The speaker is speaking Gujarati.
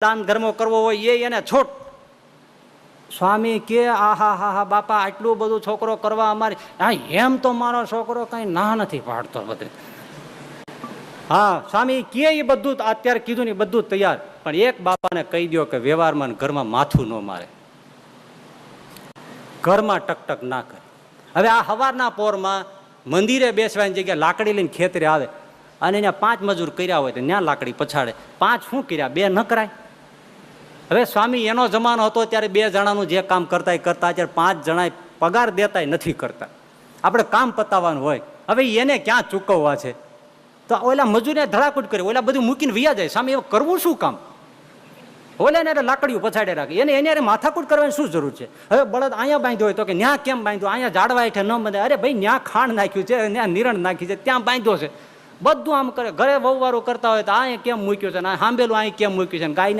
દાન ધર્મો કરવો હોય એ એને છોટ. સ્વામી કે, આહા, હા હા, બાપા, આટલું બધું છોકરો કરવા અમારે હા, એમ તો મારો છોકરો કઈ ના નથી પાડતો બધે. હા, સ્વામી, કે એ બધું? અત્યારે કીધું ને બધું તૈયાર. પણ એક બાપાને કહી દો કે વ્યવહારમાં ઘરમાં માથું ન મારે. ઘરમાં ટકટક ના કરે. હવે આ હવારના પોરમાં મંદિરે બેસવાની જગ્યાએ લાકડી લઈને ખેતરે આવે અને એને પાંચ મજૂર કર્યા હોય તો ત્યાં લાકડી પછાડે. પાંચ શું કર્યા? બે ન કરાય. હવે સ્વામી એનો જમાનો હતો ત્યારે બે જણાનું જે કામ કરતા કરતા અત્યારે પાંચ જણા પગાર દેતા નથી કરતા. આપણે કામ પતાવવાનું હોય. હવે એને ક્યાં ચૂકવવા છે? તો ઓલા મજૂરે ધડાકૂટ કરી ઓલા બધું મૂકીને વિયા જાય. સામે એવું કરવું શું કામ? ઓલે એને લાકડીઓ પછાડે રાખે. એને એને માથાકૂટ કરવાની શું જરૂર છે? હવે બળદ અહીંયા બાંધ્યો હોય તો કે ન્યા કેમ બાંધ્યો? અહીંયા જાડવા હેઠે ન બંધે. અરે ભાઈ, ન્યા ખાંડ નાખ્યું છે ત્યાં નિરણ નાખ્યું છે, ત્યાં બાંધ્યો છે. બધું આમ કરે. ઘરે વહુવારું કરતા હોય તો અહીંયા કેમ મૂક્યું છે? ને આ હાંભેલું અહીં કેમ મૂક્યું છે? ગાયને